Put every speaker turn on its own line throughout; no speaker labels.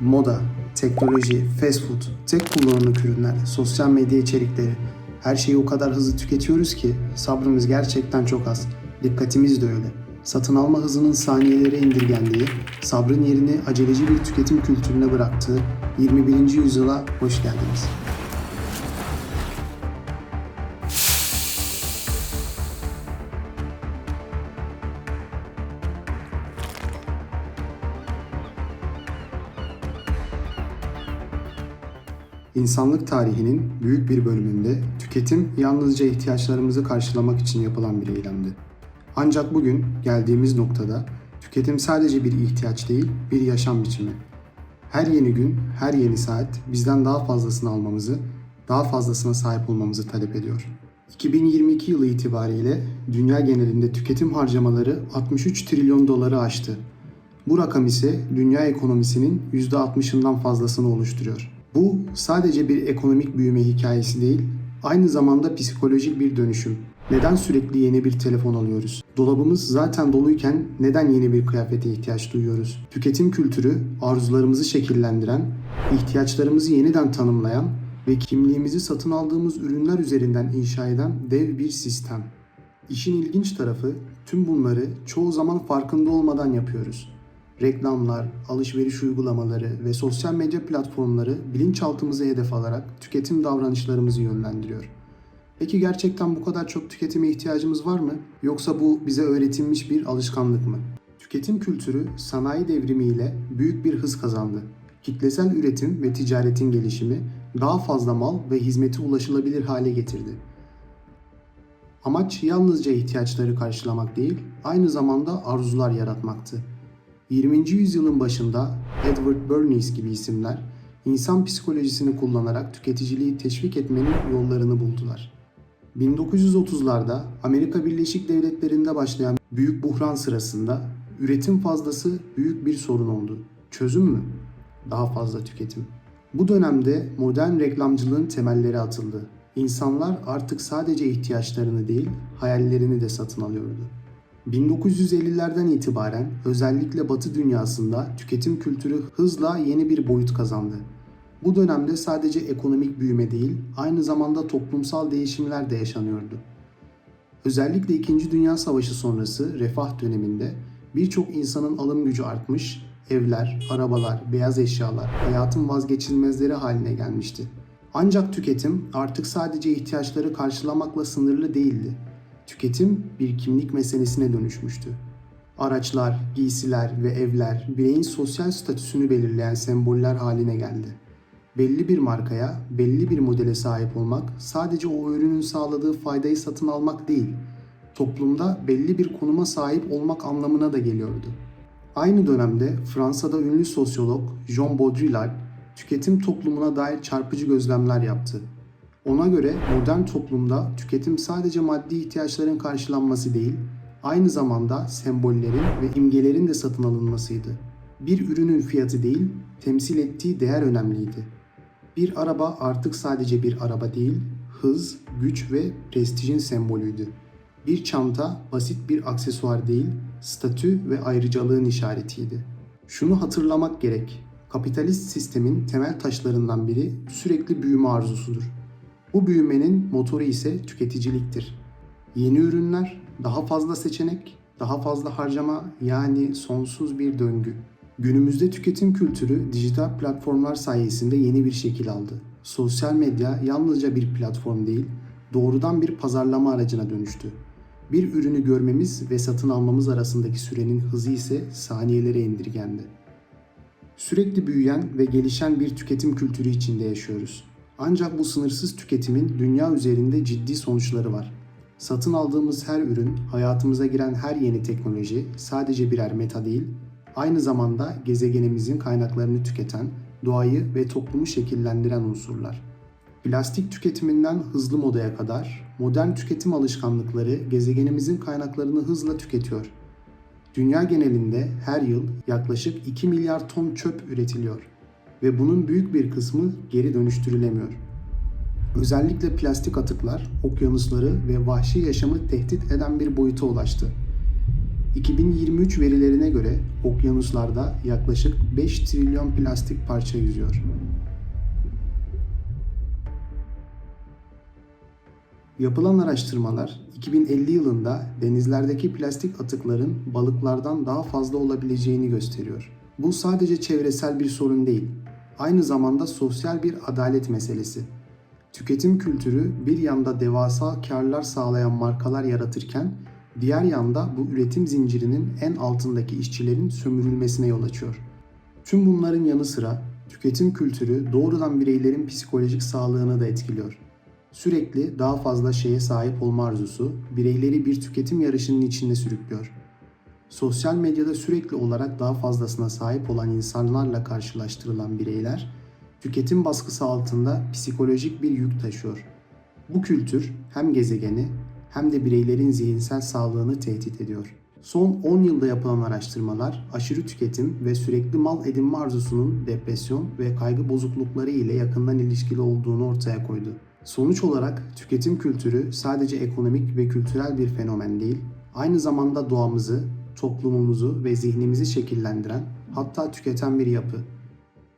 moda, teknoloji, fast food, tek kullanımlık ürünler, sosyal medya içerikleri, her şeyi o kadar hızlı tüketiyoruz ki sabrımız gerçekten çok az. Dikkatimiz de öyle. Satın alma hızının saniyelere indirgendiği, sabrın yerini aceleci bir tüketim kültürüne bıraktığı 21. yüzyıla hoş geldiniz. İnsanlık tarihinin büyük bir bölümünde tüketim yalnızca ihtiyaçlarımızı karşılamak için yapılan bir eylemdi. Ancak bugün geldiğimiz noktada tüketim sadece bir ihtiyaç değil, bir yaşam biçimi. Her yeni gün, her yeni saat bizden daha fazlasını almamızı, daha fazlasına sahip olmamızı talep ediyor. 2022 yılı itibariyle dünya genelinde tüketim harcamaları 63 trilyon doları aştı. Bu rakam ise dünya ekonomisinin %60'ından fazlasını oluşturuyor. Bu sadece bir ekonomik büyüme hikayesi değil, aynı zamanda psikolojik bir dönüşüm. Neden sürekli yeni bir telefon alıyoruz? Dolabımız zaten doluyken neden yeni bir kıyafete ihtiyaç duyuyoruz? Tüketim kültürü arzularımızı şekillendiren, ihtiyaçlarımızı yeniden tanımlayan ve kimliğimizi satın aldığımız ürünler üzerinden inşa eden dev bir sistem. İşin ilginç tarafı tüm bunları çoğu zaman farkında olmadan yapıyoruz. Reklamlar, alışveriş uygulamaları ve sosyal medya platformları bilinçaltımızı hedef alarak tüketim davranışlarımızı yönlendiriyor. Peki gerçekten bu kadar çok tüketime ihtiyacımız var mı? Yoksa bu bize öğretilmiş bir alışkanlık mı? Tüketim kültürü sanayi devrimiyle büyük bir hız kazandı. Kitlesel üretim ve ticaretin gelişimi daha fazla mal ve hizmeti ulaşılabilir hale getirdi. Amaç yalnızca ihtiyaçları karşılamak değil, aynı zamanda arzular yaratmaktı. 20. yüzyılın başında Edward Bernays gibi isimler insan psikolojisini kullanarak tüketiciliği teşvik etmenin yollarını buldular. 1930'larda Amerika Birleşik Devletleri'nde başlayan büyük buhran sırasında üretim fazlası büyük bir sorun oldu. Çözüm mü? Daha fazla tüketim. Bu dönemde modern reklamcılığın temelleri atıldı. İnsanlar artık sadece ihtiyaçlarını değil, hayallerini de satın alıyordu. 1950'lerden itibaren özellikle Batı dünyasında tüketim kültürü hızla yeni bir boyut kazandı. Bu dönemde sadece ekonomik büyüme değil, aynı zamanda toplumsal değişimler de yaşanıyordu. Özellikle 2. Dünya Savaşı sonrası refah döneminde birçok insanın alım gücü artmış, evler, arabalar, beyaz eşyalar hayatın vazgeçilmezleri haline gelmişti. Ancak tüketim artık sadece ihtiyaçları karşılamakla sınırlı değildi tüketim bir kimlik meselesine dönüşmüştü. Araçlar, giysiler ve evler bireyin sosyal statüsünü belirleyen semboller haline geldi. Belli bir markaya, belli bir modele sahip olmak sadece o ürünün sağladığı faydayı satın almak değil, toplumda belli bir konuma sahip olmak anlamına da geliyordu. Aynı dönemde Fransa'da ünlü sosyolog Jean Baudrillard tüketim toplumuna dair çarpıcı gözlemler yaptı ona göre modern toplumda tüketim sadece maddi ihtiyaçların karşılanması değil, aynı zamanda sembollerin ve imgelerin de satın alınmasıydı. Bir ürünün fiyatı değil, temsil ettiği değer önemliydi. Bir araba artık sadece bir araba değil, hız, güç ve prestijin sembolüydü. Bir çanta basit bir aksesuar değil, statü ve ayrıcalığın işaretiydi. Şunu hatırlamak gerek. Kapitalist sistemin temel taşlarından biri sürekli büyüme arzusudur. Bu büyümenin motoru ise tüketiciliktir. Yeni ürünler, daha fazla seçenek, daha fazla harcama yani sonsuz bir döngü. Günümüzde tüketim kültürü dijital platformlar sayesinde yeni bir şekil aldı. Sosyal medya yalnızca bir platform değil, doğrudan bir pazarlama aracına dönüştü. Bir ürünü görmemiz ve satın almamız arasındaki sürenin hızı ise saniyelere indirgendi. Sürekli büyüyen ve gelişen bir tüketim kültürü içinde yaşıyoruz. Ancak bu sınırsız tüketimin dünya üzerinde ciddi sonuçları var. Satın aldığımız her ürün, hayatımıza giren her yeni teknoloji sadece birer meta değil, aynı zamanda gezegenimizin kaynaklarını tüketen, doğayı ve toplumu şekillendiren unsurlar. Plastik tüketiminden hızlı modaya kadar modern tüketim alışkanlıkları gezegenimizin kaynaklarını hızla tüketiyor. Dünya genelinde her yıl yaklaşık 2 milyar ton çöp üretiliyor ve bunun büyük bir kısmı geri dönüştürülemiyor. Özellikle plastik atıklar okyanusları ve vahşi yaşamı tehdit eden bir boyuta ulaştı. 2023 verilerine göre okyanuslarda yaklaşık 5 trilyon plastik parça yüzüyor. Yapılan araştırmalar 2050 yılında denizlerdeki plastik atıkların balıklardan daha fazla olabileceğini gösteriyor. Bu sadece çevresel bir sorun değil, aynı zamanda sosyal bir adalet meselesi. Tüketim kültürü bir yanda devasa karlar sağlayan markalar yaratırken diğer yanda bu üretim zincirinin en altındaki işçilerin sömürülmesine yol açıyor. Tüm bunların yanı sıra tüketim kültürü doğrudan bireylerin psikolojik sağlığını da etkiliyor. Sürekli daha fazla şeye sahip olma arzusu bireyleri bir tüketim yarışının içinde sürüklüyor. Sosyal medyada sürekli olarak daha fazlasına sahip olan insanlarla karşılaştırılan bireyler tüketim baskısı altında psikolojik bir yük taşıyor. Bu kültür hem gezegeni hem de bireylerin zihinsel sağlığını tehdit ediyor. Son 10 yılda yapılan araştırmalar aşırı tüketim ve sürekli mal edinme arzusunun depresyon ve kaygı bozuklukları ile yakından ilişkili olduğunu ortaya koydu. Sonuç olarak tüketim kültürü sadece ekonomik ve kültürel bir fenomen değil, aynı zamanda doğamızı, toplumumuzu ve zihnimizi şekillendiren, hatta tüketen bir yapı.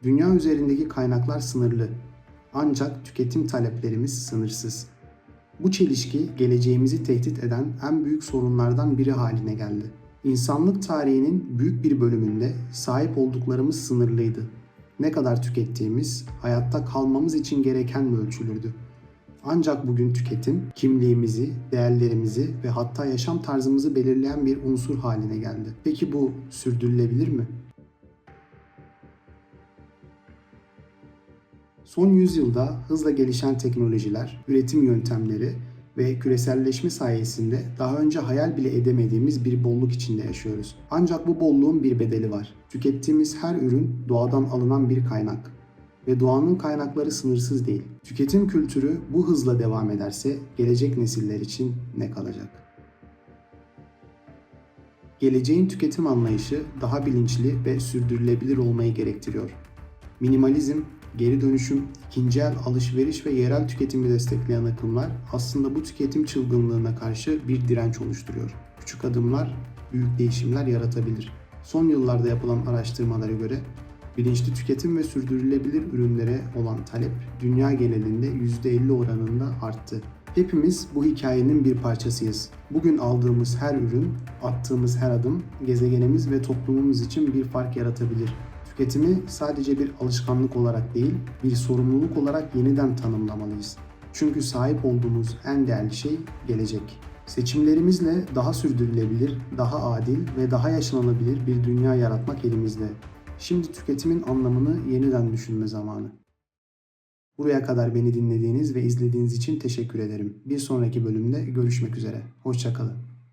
Dünya üzerindeki kaynaklar sınırlı. Ancak tüketim taleplerimiz sınırsız. Bu çelişki geleceğimizi tehdit eden en büyük sorunlardan biri haline geldi. İnsanlık tarihinin büyük bir bölümünde sahip olduklarımız sınırlıydı. Ne kadar tükettiğimiz, hayatta kalmamız için gereken ölçülürdü. Ancak bugün tüketim kimliğimizi, değerlerimizi ve hatta yaşam tarzımızı belirleyen bir unsur haline geldi. Peki bu sürdürülebilir mi? Son yüzyılda hızla gelişen teknolojiler, üretim yöntemleri ve küreselleşme sayesinde daha önce hayal bile edemediğimiz bir bolluk içinde yaşıyoruz. Ancak bu bolluğun bir bedeli var. Tükettiğimiz her ürün doğadan alınan bir kaynak ve doğanın kaynakları sınırsız değil. Tüketim kültürü bu hızla devam ederse gelecek nesiller için ne kalacak? Geleceğin tüketim anlayışı daha bilinçli ve sürdürülebilir olmayı gerektiriyor. Minimalizm, geri dönüşüm, ikinci el alışveriş ve yerel tüketimi destekleyen akımlar aslında bu tüketim çılgınlığına karşı bir direnç oluşturuyor. Küçük adımlar büyük değişimler yaratabilir. Son yıllarda yapılan araştırmalara göre bilinçli tüketim ve sürdürülebilir ürünlere olan talep dünya genelinde %50 oranında arttı. Hepimiz bu hikayenin bir parçasıyız. Bugün aldığımız her ürün, attığımız her adım gezegenimiz ve toplumumuz için bir fark yaratabilir. Tüketimi sadece bir alışkanlık olarak değil, bir sorumluluk olarak yeniden tanımlamalıyız. Çünkü sahip olduğumuz en değerli şey gelecek. Seçimlerimizle daha sürdürülebilir, daha adil ve daha yaşanılabilir bir dünya yaratmak elimizde. Şimdi tüketimin anlamını yeniden düşünme zamanı. Buraya kadar beni dinlediğiniz ve izlediğiniz için teşekkür ederim. Bir sonraki bölümde görüşmek üzere. Hoşçakalın.